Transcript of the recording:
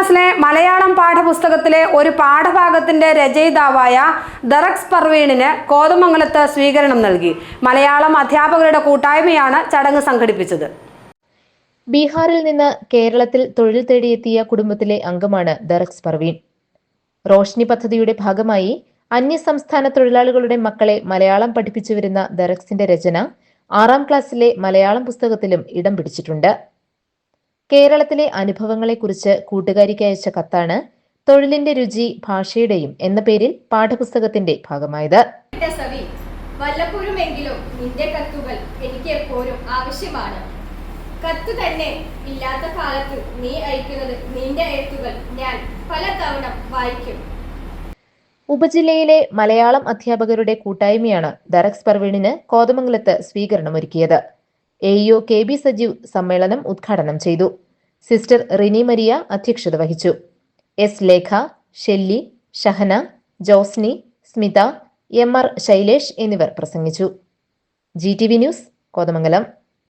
ക്ലാസ്സിലെ മലയാളം പാഠപുസ്തകത്തിലെ ഒരു പാഠഭാഗത്തിന്റെ രചയിതാവായ ദറക്സ് പർവീണിന് കോതമംഗലത്ത് സ്വീകരണം നൽകി. മലയാളം അധ്യാപകരുടെ കൂട്ടായ്മയാണ് ചടങ്ങ് സംഘടിപ്പിച്ചത്. ബീഹാറിൽ നിന്ന് കേരളത്തിൽ തൊഴിൽ തേടിയെത്തിയ കുടുംബത്തിലെ അംഗമാണ് ദറക്സ് പർവീൺ. റോഷ്നി പദ്ധതിയുടെ ഭാഗമായി അന്യസംസ്ഥാന തൊഴിലാളികളുടെ മക്കളെ മലയാളം പഠിപ്പിച്ചു വരുന്ന ദറക്സിന്റെ രചന ആറാം ക്ലാസ്സിലെ മലയാളം പുസ്തകത്തിലും ഇടം പിടിച്ചിട്ടുണ്ട്. കേരളത്തിലെ അനുഭവങ്ങളെക്കുറിച്ച് കൂട്ടുകാരിക്ക് അയച്ച കത്താണ് തൊഴിലിന്റെ രുചി ഭാഷയുടെയും എന്ന പേരിൽ പാഠപുസ്തകത്തിന്റെ ഭാഗമായത്. വല്ലപ്പോഴുമെങ്കിലും നിന്റെ കത്തുകൾ എനിക്ക് എപ്പോഴും ആവശ്യമാണ്. കത്ത് തന്നെ ഇല്ലാത്ത കാലത്ത് നീ അയക്കുന്നത് നിന്റെ എഴുത്തുകൾ ഞാൻ പലതവണ വായിക്കും. ഉപജില്ലയിലെ മലയാളം അധ്യാപകരുടെ കൂട്ടായ്മയാണ് ദറക്സ് പർവീണിന് കോതമംഗലത്ത് സ്വീകരണമൊരുക്കിയത്. A EO K B Sajeev സമ്മേളനം ഉദ്ഘാടനം ചെയ്തു. സിസ്റ്റർ റിനി മരിയ അധ്യക്ഷത വഹിച്ചു. S Lekha Shelly Shahana Josni Smitha M R Shailesh എന്നിവർ പ്രസംഗിച്ചു. G T V news Kothamangalam.